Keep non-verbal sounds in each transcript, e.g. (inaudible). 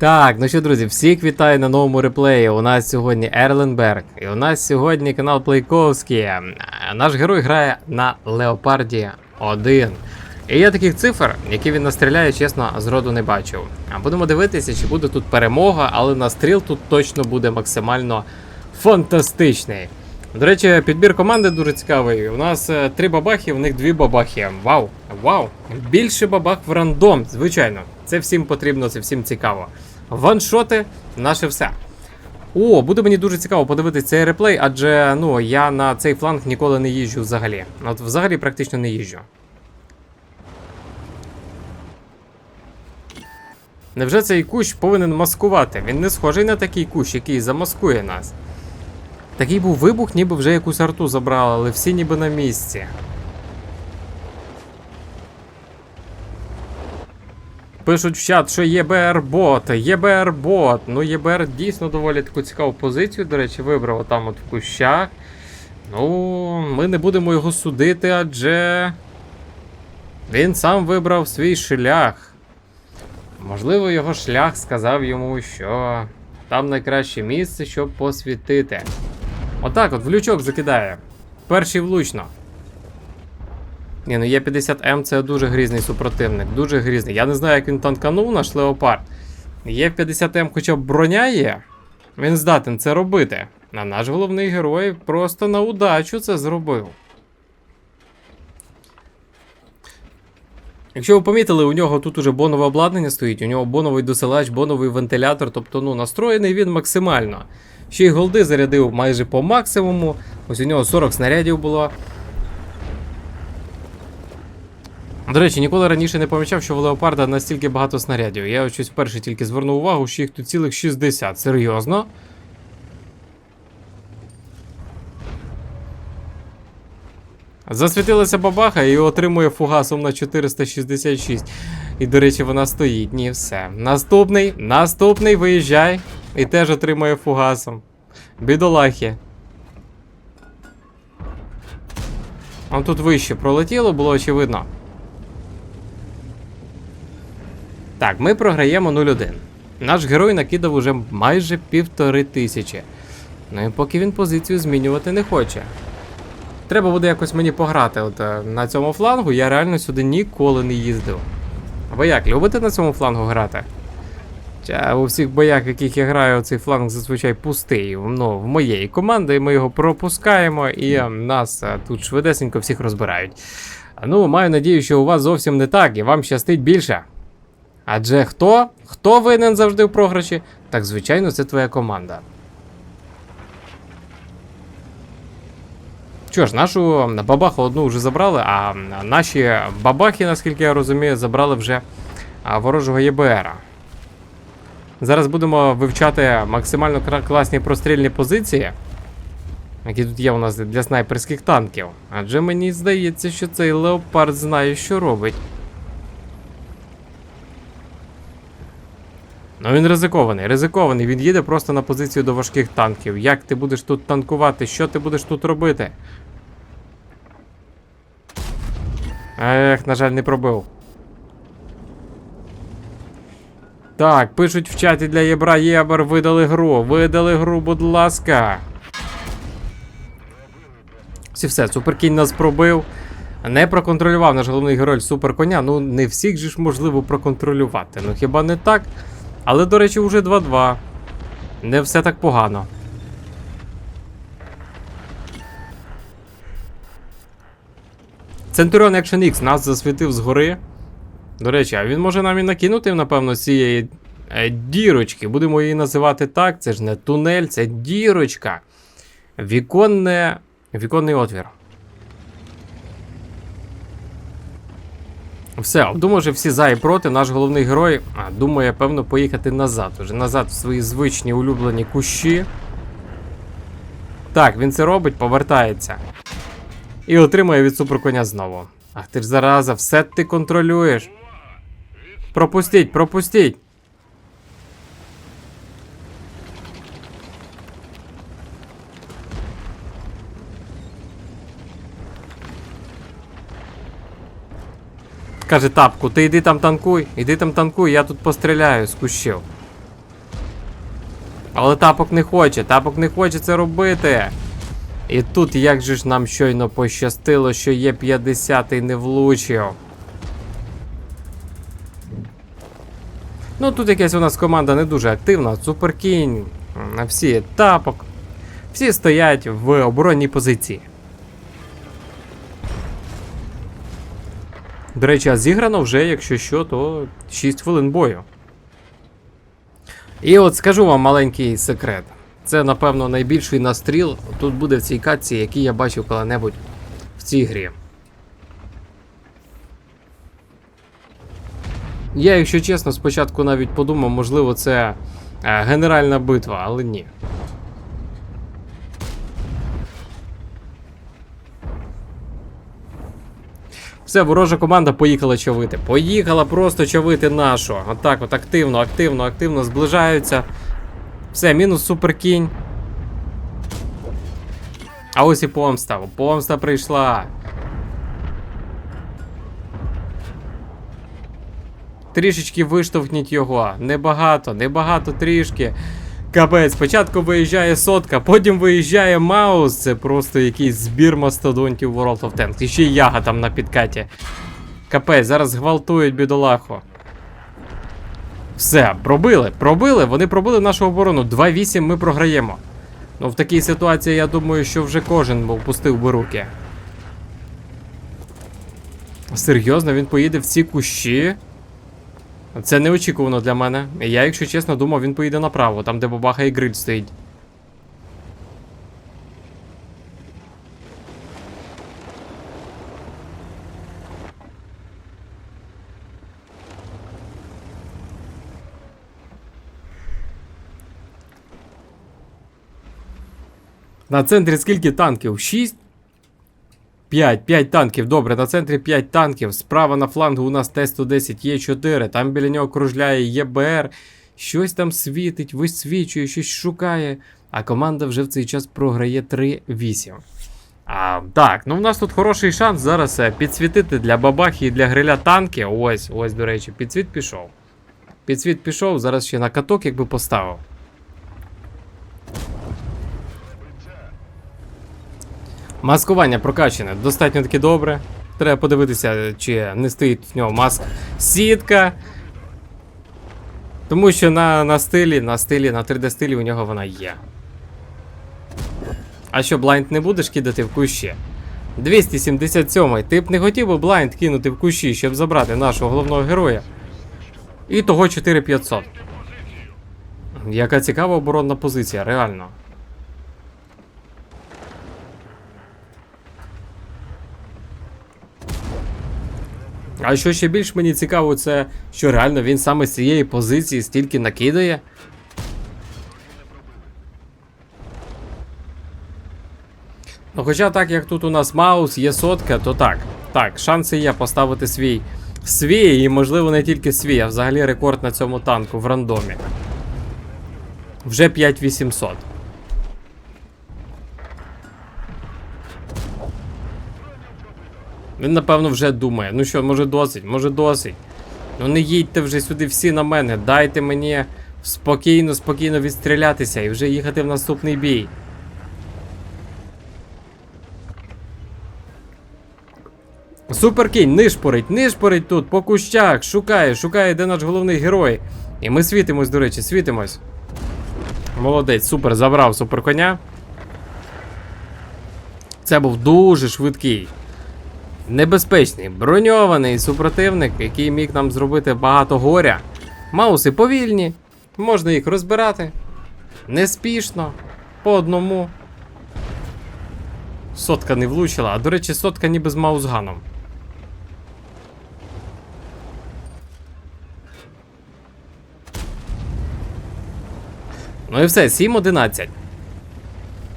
Так, ну що, друзі, всіх вітаю на новому реплеї. У нас сьогодні Ерленберг, і у нас сьогодні канал Плейковський. Е, Наш герой грає на Леопарді 1. І я таких цифр, які він настріляє, чесно, зроду не бачив. Будемо дивитися, чи буде тут перемога, але настріл тут точно буде максимально фантастичний. До речі, підбір команди дуже цікавий. У нас е, три бабахи, у них дві бабахи. Вау! Вау! Більше бабах в рандом, звичайно. Це всім потрібно, це всім цікаво. Ваншоти наше все. О, буде мені дуже цікаво подивитися цей реплей, адже ну, я на цей фланг ніколи не їжджу взагалі. От взагалі практично не їжджу. Невже цей кущ повинен маскувати? Він не схожий на такий кущ, який замаскує нас. Такий був вибух, ніби вже якусь арту забрали, але всі ніби на місці. Пишуть в чат, що ЄБР бот, ЄБР бот. Ну, ЄБР дійсно доволі таку цікаву позицію, до речі, вибрав там от в кущах. Ну, ми не будемо його судити, адже він сам вибрав свій шлях. Можливо, його шлях сказав йому, що там найкраще місце, щоб посвітити. Отак от в лючок закидає. Перший влучно. Ні, ну є 50М це дуже грізний супротивник, дуже грізний. Я не знаю, як він танканув наш леопард. Є 50М хоча б броня є. Він здатен це робити. А наш головний герой просто на удачу це зробив. Якщо ви помітили, у нього тут уже бонове обладнання стоїть, у нього боновий досилач, боновий вентилятор, тобто ну, настроєний він максимально. Ще й голди зарядив майже по максимуму. Ось у нього 40 снарядів було. До речі, ніколи раніше не помічав, що в леопарда настільки багато снарядів. Я ось вперше тільки звернув увагу, що їх тут цілих 60. Серйозно? Засвітилася бабаха і отримує фугасом на 466. І, до речі, вона стоїть. Ні, все. Наступний, наступний виїжджай. І теж отримує фугасом. Бідолахи. А тут вище пролетіло, було очевидно. Так, ми програємо 0-1. Наш герой накидав уже майже півтори тисячі. Ну і поки він позицію змінювати не хоче. Треба буде якось мені пограти от, е, на цьому флангу, я реально сюди ніколи не їздив. Ви як, любите на цьому флангу грати? Ча, у всіх боях, яких я граю, цей фланг зазвичай пустий. Ну, в моєї команди ми його пропускаємо і е, нас е, тут швидесенько всіх розбирають. Ну, маю надію, що у вас зовсім не так і вам щастить більше. Адже хто? Хто винен завжди в програші? Так, звичайно, це твоя команда. Що ж, нашу бабаху одну вже забрали, а наші бабахи, наскільки я розумію, забрали вже ворожого ЄБРа. Зараз будемо вивчати максимально класні прострільні позиції, які тут є у нас для снайперських танків. Адже мені здається, що цей леопард знає, що робить. Ну він ризикований, ризикований. Він їде просто на позицію до важких танків. Як ти будеш тут танкувати? Що ти будеш тут робити? Ех, на жаль, не пробив. Так, пишуть в чаті для Єбра Єбер, видали гру. Видали гру, будь ласка. Ось і все, суперкінь нас пробив. Не проконтролював наш головний герой суперконя. Ну, не всіх же ж можливо проконтролювати. Ну хіба не так? Але, до речі, вже 2-2. Не все так погано. Centurion Action X нас засвітив згори. До речі, а він може нам і накинути, напевно, цієї е, дірочки. Будемо її називати так. Це ж не тунель, це дірочка. Віконне. Віконний отвір. Все, що всі за і проти. Наш головний герой думає, певно, поїхати назад. Уже назад в свої звичні улюблені кущі. Так, він це робить, повертається. І отримує від суперконя знову. Ах ти ж зараза, все ти контролюєш. Пропустіть, пропустіть. Каже тапку, ти йди там танкуй, іди там танкуй, я тут постріляю з кущів. Але тапок не хоче, тапок не хоче це робити. І тут як же ж нам щойно пощастило, що є 50-й не влучив. Ну тут якась у нас команда не дуже активна. Суперкінь, м, всі тапок. Всі стоять в оборонній позиції. До речі, а зіграно вже, якщо що, то 6 хвилин бою. І от скажу вам маленький секрет. Це, напевно, найбільший настріл тут буде в цій катці, який я бачив коли-небудь в цій грі. Я, якщо чесно, спочатку навіть подумав, можливо, це е, генеральна битва, але ні. Все, ворожа команда поїхала човити. Поїхала просто човити нашу. Отак от активно, активно, активно зближаються. Все, мінус суперкінь. А ось і помста. Помста прийшла. Трішечки виштовхніть його. Небагато, небагато трішки. Капець, спочатку виїжджає сотка, потім виїжджає Маус. Це просто якийсь збір мастодонтів World of Tanks. І ще яга там на підкаті. Капець, зараз гвалтують бідолаху. Все, пробили, пробили, вони пробили нашу оборону. 2-8 ми програємо. Ну, в такій ситуації, я думаю, що вже кожен був пустив би руки. Серйозно, він поїде в ці кущі. Це неочікувано для мене. Я, якщо чесно, думав, він поїде направо, там де бабаха і гриль стоїть. На центрі скільки танків? 6? 5, 5 танків, добре, на центрі 5 танків. Справа на флангу у нас Т-110 Є4, там біля нього кружляє ЄБР. Щось там світить, висвічує, щось шукає. А команда вже в цей час програє 3-8. А, Так, ну в нас тут хороший шанс зараз е, підсвітити для бабахи і для гриля танки. Ось, ось, до речі, підсвіт пішов. Підсвіт пішов, зараз ще на каток якби поставив. Маскування прокачане достатньо таки добре. Треба подивитися, чи не стоїть в нього маск. Сітка. Тому що на, на стилі, на стилі, на 3D стилі у нього вона є. А що, блайнд не будеш кидати в кущі? 277-й. Ти б не хотів би блайнд кинути в кущі, щоб забрати нашого головного героя. І того 4500. Яка цікава оборонна позиція, реально. А що ще більш мені цікаво, це що реально він саме з цієї позиції стільки накидає. Ну, хоча так як тут у нас маус, є сотка, то так. Так, шанси є поставити свій. Свій, і можливо не тільки свій, а взагалі рекорд на цьому танку в рандомі. Вже 5800. Він, напевно, вже думає. Ну що, може досить, може досить. Ну не їдьте вже сюди всі на мене. Дайте мені спокійно, спокійно відстрілятися і вже їхати в наступний бій. Суперкінь, нишпорить, нишпорить тут, по кущах, шукає, шукає, де наш головний герой. І ми світимось, до речі, світимось. Молодець, супер, забрав суперконя. Це був дуже швидкий. Небезпечний, броньований супротивник, який міг нам зробити багато горя. Мауси повільні, можна їх розбирати. Неспішно, по одному. Сотка не влучила, а до речі, сотка ніби з маузганом. Ну і все, 7-11.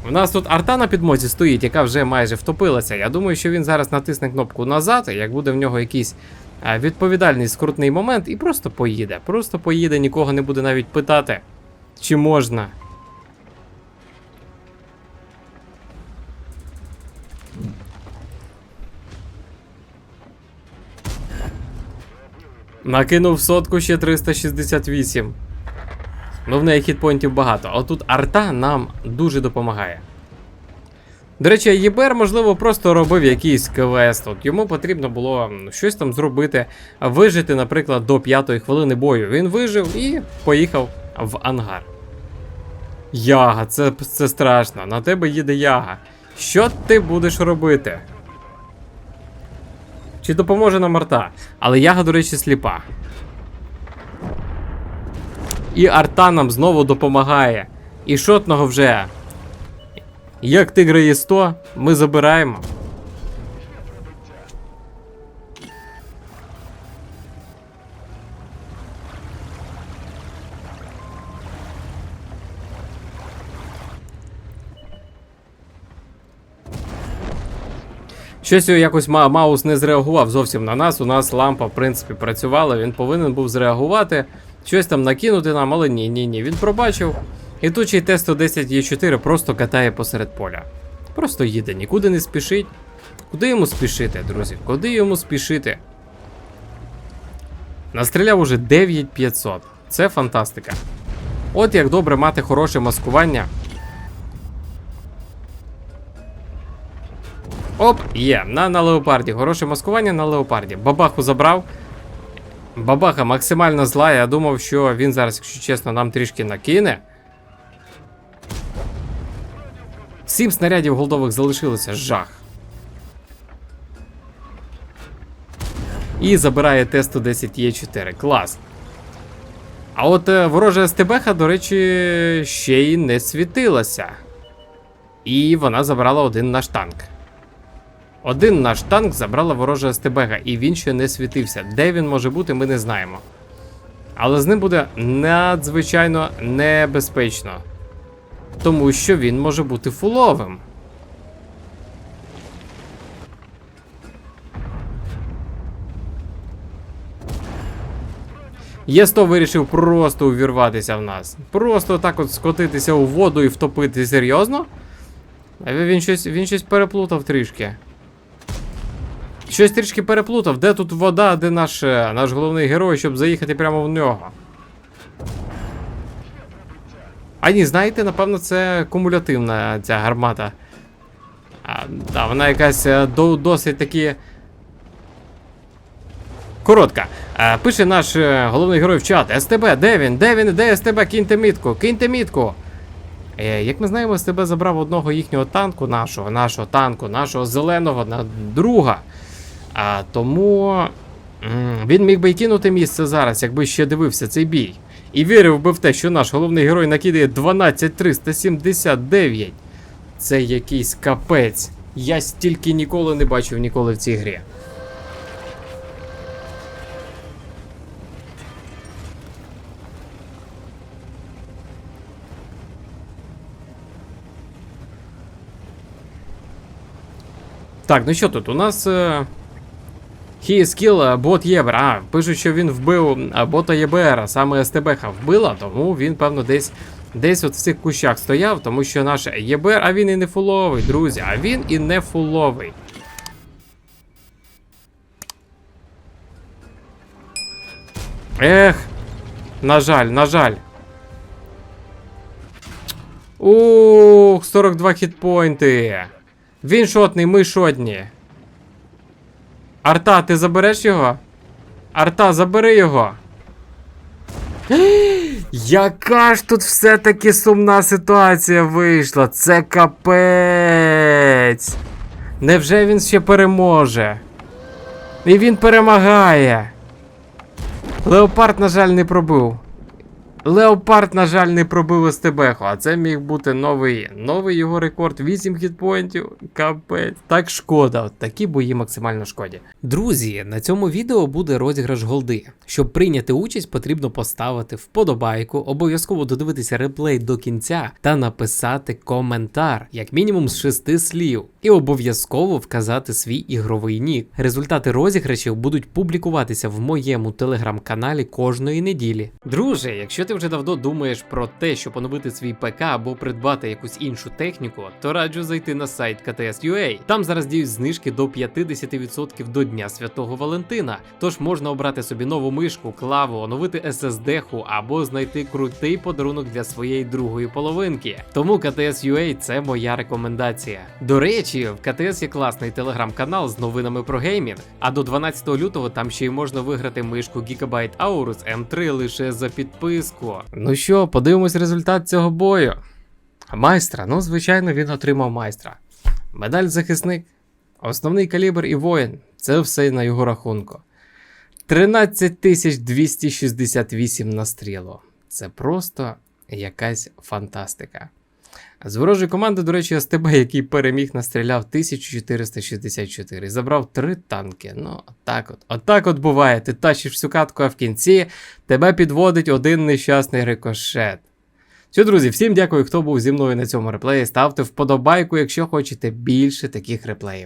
У нас тут арта на підмозі стоїть, яка вже майже втопилася. Я думаю, що він зараз натисне кнопку назад, як буде в нього якийсь е, відповідальний скрутний момент, і просто поїде. Просто поїде, нікого не буде навіть питати, чи можна. Накинув сотку ще 368. Ну, в неї хітпоінтів багато. А тут арта нам дуже допомагає. До речі, ЄБР, можливо, просто робив якийсь квест. От йому потрібно було щось там зробити, вижити, наприклад, до п'ятої хвилини бою. Він вижив і поїхав в ангар. Яга, це, це страшно. На тебе їде яга. Що ти будеш робити? Чи допоможе нам арта? Але яга, до речі, сліпа. І арта нам знову допомагає. І шотного вже. Як тигра є 100, ми забираємо. Щось якось Маус не зреагував зовсім на нас. У нас лампа, в принципі, працювала, він повинен був зреагувати, щось там накинути нам, але ні, ні, ні. Він пробачив. І тут ще й Т-110 Е4 просто катає посеред поля. Просто їде, нікуди не спішить. Куди йому спішити, друзі? Куди йому спішити? Настріляв уже 9500. Це фантастика. От як добре мати хороше маскування. Оп, є, на, на леопарді. Хороше маскування на леопарді. Бабаху забрав. Бабаха максимально зла. Я думав, що він зараз, якщо чесно, нам трішки накине. Сім снарядів голдових залишилося. Жах. І забирає Т-110 Е4. Клас. А от е, ворожа СТБХ, до речі, ще й не світилася. І вона забрала один наш танк. Один наш танк забрала ворожа СТБГ, і він ще не світився. Де він може бути, ми не знаємо. Але з ним буде надзвичайно небезпечно. Тому що він може бути фуловим. Є100 вирішив просто увірватися в нас. Просто так от скотитися у воду і втопити серйозно. Він щось, він щось переплутав трішки. Щось трішки переплутав. Де тут вода, де наш, е, наш головний герой, щоб заїхати прямо в нього. А ні, знаєте, напевно, це кумулятивна ця гармата. А, да, вона якась е, до, досить таки. Коротка. Е, пише наш головний герой в чат. СТБ, де він? Де він? Де СТБ? Киньте мітку, киньте мітку. Е, як ми знаємо, СТБ забрав одного їхнього танку, нашого, нашого танку, нашого зеленого на друга. А тому він міг би й кинути місце зараз, якби ще дивився цей бій. І вірив би в те, що наш головний герой накидає 12379. Це якийсь капець. Я стільки ніколи не бачив ніколи в цій грі. Так, ну що тут? У нас. Е... He is kill бот ЄБР. А, пишуть, що він вбив бота ЄБР, саме СТБХ вбила, тому він, певно, десь десь от в цих кущах стояв, тому що наш ЄБР, а він і не фуловий, друзі, а він і не фуловий. Ех, на жаль, на жаль. Ух, 42 хітпойнти. Він шотний, ми шотні. Арта, ти забереш його? Арта, забери його. (gasps) Яка ж тут все-таки сумна ситуація вийшла? Це капець. Невже він ще переможе? І він перемагає. Леопард, на жаль, не пробив. Леопард, на жаль, не пробив СТБху, а це міг бути новий новий його рекорд. 8 хітпоінтів. Капець. Так шкода. От такі бої максимально шкоді. Друзі, на цьому відео буде розіграш голди. Щоб прийняти участь, потрібно поставити вподобайку, обов'язково додивитися реплей до кінця та написати коментар, як мінімум з шести слів, і обов'язково вказати свій ігровий нік. Результати розіграшів будуть публікуватися в моєму телеграм-каналі кожної неділі. Друже, якщо ти ти вже давно думаєш про те, щоб оновити свій ПК або придбати якусь іншу техніку, то раджу зайти на сайт KTS.ua. Там зараз діють знижки до 50% до Дня Святого Валентина. Тож можна обрати собі нову мишку, клаву, оновити SSD-ху або знайти крутий подарунок для своєї другої половинки. Тому KTS.ua – це моя рекомендація. До речі, в KTS є класний телеграм-канал з новинами про геймінг. А до 12 лютого там ще й можна виграти мишку Gigabyte Aorus M3 лише за підписку. Ну що, подивимось результат цього бою. Майстра, ну звичайно, він отримав майстра. Медаль захисник, основний калібр і воїн це все на його рахунку. 13 268 на стрілу. Це просто якась фантастика. З ворожої команди, до речі, СТБ, який переміг, настріляв 1464 забрав три танки. Ну, отак от. Отак от буває. Ти тащиш всю катку, а в кінці тебе підводить один нещасний рикошет. Що, друзі, всім дякую, хто був зі мною на цьому реплеї. Ставте вподобайку, якщо хочете більше таких реплеїв.